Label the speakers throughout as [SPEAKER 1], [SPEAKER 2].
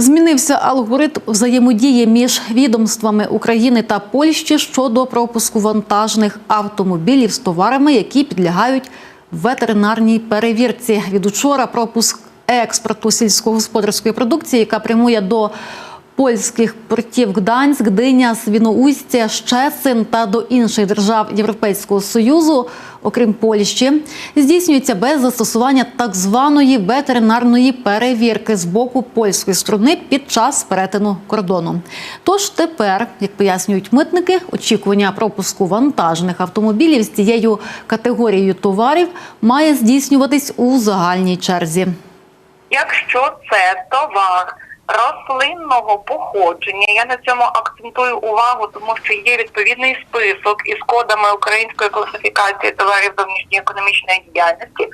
[SPEAKER 1] Змінився алгоритм взаємодії між відомствами України та Польщі щодо пропуску вантажних автомобілів з товарами, які підлягають ветеринарній перевірці. Від учора пропуск експорту сільськогосподарської продукції, яка прямує до польських портів Гданськ, Гдиня, Свіноустя, Щесин та до інших держав Європейського союзу, окрім Польщі, здійснюється без застосування так званої ветеринарної перевірки з боку польської сторони під час перетину кордону. Тож тепер, як пояснюють митники, очікування пропуску вантажних автомобілів з цією категорією товарів має здійснюватись у загальній черзі.
[SPEAKER 2] Якщо це товар рослинного походження, я на цьому акцентую увагу, тому що є відповідний список із кодами української класифікації товарів зовнішньої економічної діяльності,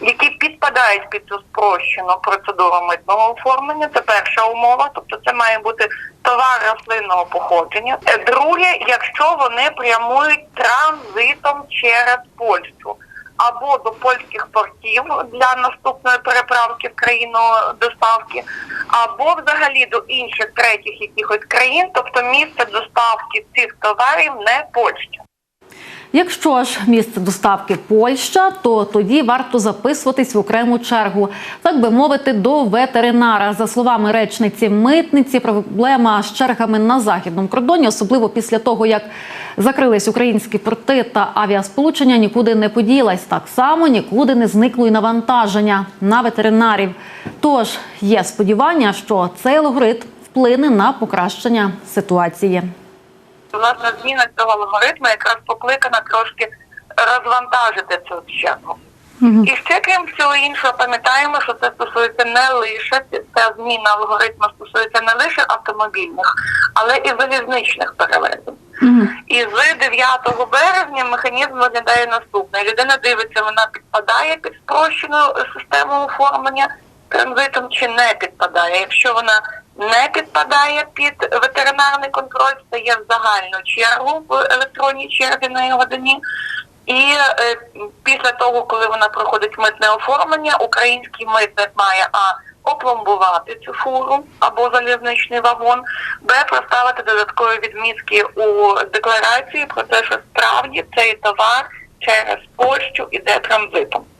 [SPEAKER 2] які підпадають під цю спрощену процедуру митного оформлення. Це перша умова, тобто це має бути товар рослинного походження. Друге, якщо вони прямують транзитом через Польщу або до польських портів для наступної переправки в країну доставки, або взагалі до інших третіх якихось країн, тобто місце доставки цих товарів не Польща.
[SPEAKER 1] Якщо ж місце доставки Польща, то тоді варто записуватись в окрему чергу, так би мовити, до ветеринара. За словами речниці митниці, проблема з чергами на західному кордоні, особливо після того, як закрились українські порти та авіасполучення, нікуди не поділась. Так само нікуди не зникло й навантаження на ветеринарів. Тож є сподівання, що цей алгоритм вплине на покращення ситуації.
[SPEAKER 2] Власне, зміна цього алгоритму якраз покликана трошки розвантажити цю чергу. І ще крім всього іншого, пам'ятаємо, що це стосується не лише ця зміна алгоритму стосується не лише автомобільних, але і залізничних перевезень. І з 9 березня механізм виглядає наступний. Людина дивиться, вона підпадає під спрощену систему оформлення транзитом чи не підпадає. Якщо вона не підпадає під ветеринарний контроль, стає в загальну чергу в електронній черзі на годині. І е, після того, коли вона проходить митне оформлення, український митник має а опломбувати цю фуру або залізничний вагон, б проставити додаткові відмітки у декларації про те, що справді цей товар через Польщу іде транзитом.